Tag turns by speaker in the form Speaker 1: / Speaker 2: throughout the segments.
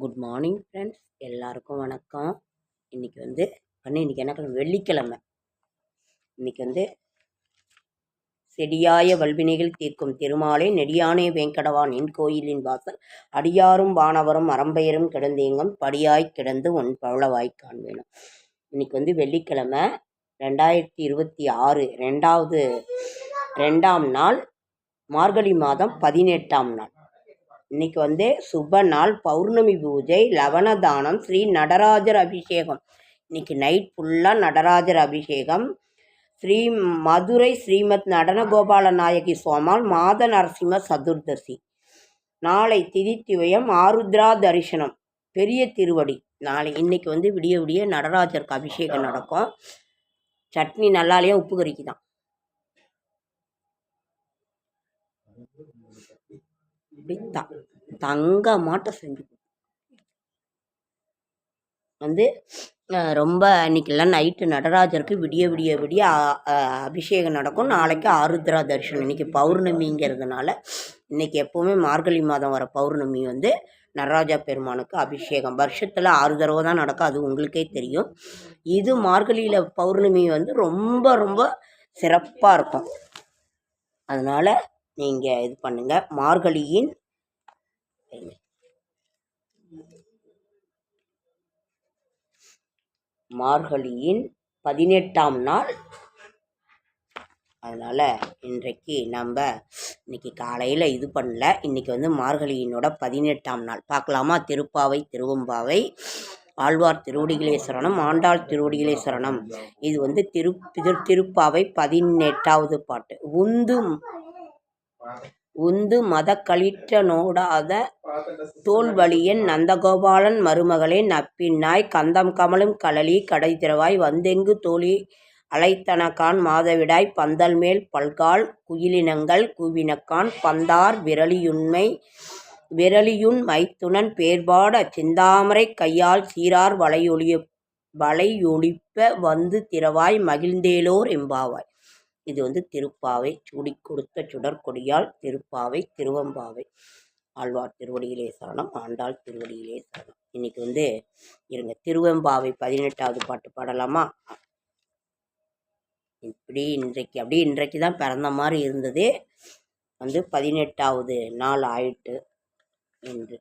Speaker 1: Good morning friends. எல்லாருக்கும் வணக்கம். இன்றைக்கி வந்து பண்ணி இன்றைக்கி என்ன வெள்ளிக்கிழமை. இன்றைக்கி வந்து செடியாய வல்வினைகள் தீர்க்கும் திருமாலை நெடியானே வேங்கடவான் என் கோயிலின் வாசல் அடியாரும் வானவரும் அறம்பெயரும் கிடந்தேங்கும் படியாய் கிடந்து ஒன் பவளவாய் காண்பேனும். இன்றைக்கி வந்து வெள்ளிக்கிழமை ரெண்டாயிரத்தி இருபத்தி ஆறு ரெண்டாவது ரெண்டாம் நாள் மார்கழி மாதம் பதினெட்டாம் நாள். இன்னைக்கு வந்து சுப நாள் பௌர்ணமி பூஜை லவணதானம் ஸ்ரீ நடராஜர் அபிஷேகம். இன்னைக்கு நைட் ஃபுல்லாக நடராஜர் அபிஷேகம். ஸ்ரீ மதுரை ஸ்ரீமத் நடனகோபால நாயகி சோமால் மாத நரசிம்ம சதுர்தசி. நாளை திதித்திவயம் ஆருத்ரா தரிசனம். பெரிய திருவடி. நாளை இன்னைக்கு வந்து விடிய விடிய நடராஜருக்கு அபிஷேகம் நடக்கும். சட்னி நல்லாலேயே உப்பு கறிக்கு தான் அப்படி த தங்கமாட்ட செஞ்சு வந்து ரொம்ப அன்றைக்கெல்லாம் நைட்டு நடராஜருக்கு விடிய விடிய விடிய அபிஷேகம் நடக்கும். நாளைக்கு ஆருத்ரா தரிசனம். இன்றைக்கி பௌர்ணமிங்கிறதுனால இன்றைக்கி எப்போவுமே மார்கழி மாதம் வர பௌர்ணமி வந்து நடராஜா பெருமானுக்கு அபிஷேகம். வருஷத்தில் ஆறு தடவை தான் நடக்கும். அது உங்களுக்கே தெரியும். இது மார்கழியில் பௌர்ணமி வந்து ரொம்ப ரொம்ப சிறப்பாக இருக்கும். அதனால் நீங்கள் இது பண்ணுங்கள் மார்கழியின் மார்கழியின் பதினெட்டாம் நாள். அதனால் இன்றைக்கு நம்ம இன்றைக்கி காலையில் இது பண்ணல. இன்றைக்கி வந்து மார்கழியினோட பதினெட்டாம் நாள். பார்க்கலாமா? திருப்பாவை திருவம்பாவை ஆழ்வார் திருவடிகளே சரணம் ஆண்டாள் திருவடிகளே சரணம் இது வந்து திரு திருப்பாவை பதினெட்டாவது பாட்டு. உந்து உந்து மதக்களிற்றனோடாத தோல்வழியன் நந்தகோபாலன் மருமகளே நப்பின்னாய் கந்தம் கமலும் கழலி கடை திறவாய் வந்தெங்கு தோழி அலைத்தனக்கான் மாதவிடாய் பந்தல் மேல் பல்கால் குயிலினங்கள் கூவினக்கான் பந்தார் விரலியுண்மை விரலியுன் மைத்துனன் பேர்பாட சிந்தாமரை கையால் சீரார் வளையொலிய வளையொலிப்ப வந்து திறவாய் மகிழ்ந்தேலோர் எம்பாவாய். இது வந்து திருப்பாவை சுடி கொடுத்த சுடற்கொடியால் திருப்பாவை திருவம்பாவை. ஆழ்வார் திருவடியிலே சரணம் ஆண்டாள் திருவடியிலே சரணம். இன்னைக்கு வந்து இருங்க திருவெம்பாவை பதினெட்டாவது பாட்டு பாடலாமா? இப்படி இன்றைக்கு அப்படி இன்றைக்கு தான் பிறந்த மாதிரி இருந்தது. வந்து பதினெட்டாவது நாள் ஆயிட்டு என்று.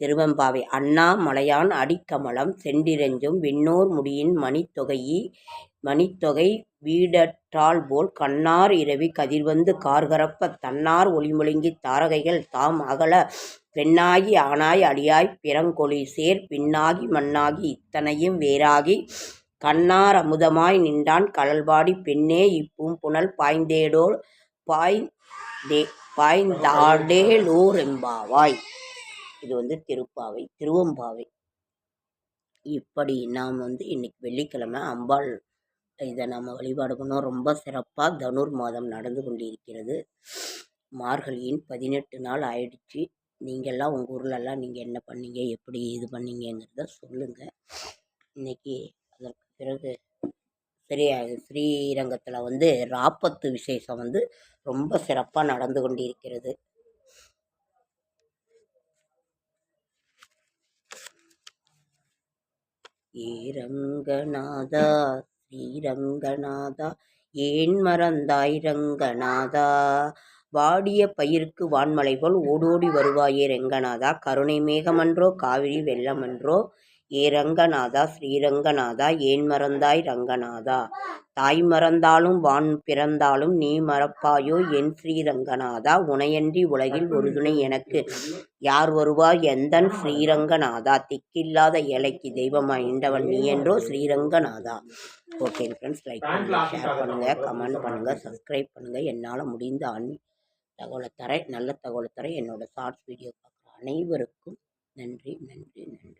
Speaker 1: திருவெம்பாவை. அண்ணாமலையான் அடிக்கமலம் செண்டிரஞ்சும் விண்ணோர் முடியின் மணித்தொகையி மணித்தொகை வீடற்றால் போல் கண்ணார் இரவி கதிர்வந்து கார்கரப்ப தன்னார் ஒளிமொழுங்கி தாரகைகள் தாம் அகல பெண்ணாகி ஆனாய் அடியாய் பிறங்கொழி சேர் பின்னாகி மண்ணாகி இத்தனையும் வேறாகி கண்ணார் அமுதமாய் நின்றான் கடல்பாடி பெண்ணே புனல் பாய்ந்தேடோ பாய்ந்தே பாய்ந்தாடேலோரெம்பாவாய். இது வந்து திருப்பாவை திருவம்பாவை. இப்படி நாம் வந்து இன்னைக்கு வெள்ளிக்கிழமை அம்பாள் இதை நம்ம வழிபாடு பண்ணோம். ரொம்ப சிறப்பாக தனுர் மாதம் நடந்து கொண்டிருக்கிறது. மார்கழியின் பதினெட்டு நாள் ஆயிடுச்சு. நீங்கள்லாம் உங்கள் ஊர்லெல்லாம் நீங்கள் என்ன பண்ணீங்க? எப்படி இது பண்ணீங்கங்கிறத சொல்லுங்கள் இன்றைக்கி அதற்கு பிறகு ஸ்ரீ ஸ்ரீரங்கத்தில் வந்து ராப்பத்து விசேஷம் வந்து ரொம்ப சிறப்பாக நடந்து கொண்டிருக்கிறது. ஏரங்கநாதா ஸ்ரீரங்கநாதா ஏன் மறந்தாய் ரங்கநாதா? வாடிய பயிருக்கு வான்மலை போல் ஓடோடி வருவாயே ரெங்கநாதா. கருணை மேகமன்றோ காவிரி வெள்ளமன்றோ ஏ ரங்கநாதா ஸ்ரீரங்கநாதா ஏன் மறந்தாய் ரங்கநாதா? தாய் மறந்தாலும் வான் பிறந்தாலும் நீ மறப்பாயோ? என் ஸ்ரீரங்கநாதா உனையன்றி உலகில் ஒரு துணை எனக்கு. யார் வருவார் எந்தன் ஸ்ரீரங்கநாதா திக்கில்லாத ஏழைக்கு தெய்வமாய் நின்றவன் நீ என்றோ ஸ்ரீரங்கநாதா ஓகே ஃப்ரெண்ட்ஸ் லைக் பண்ணுங்கள் ஷேர் பண்ணுங்கள் கமெண்ட் பண்ணுங்கள் சப்ஸ்கிரைப் பண்ணுங்கள் என்னால் முடிந்த அன் தகவலை தரேன் நல்ல தகவலை தரேன் என்னோடய ஷார்ட்ஸ் வீடியோ பார்க்குற அனைவருக்கும் நன்றி நன்றி நன்றி.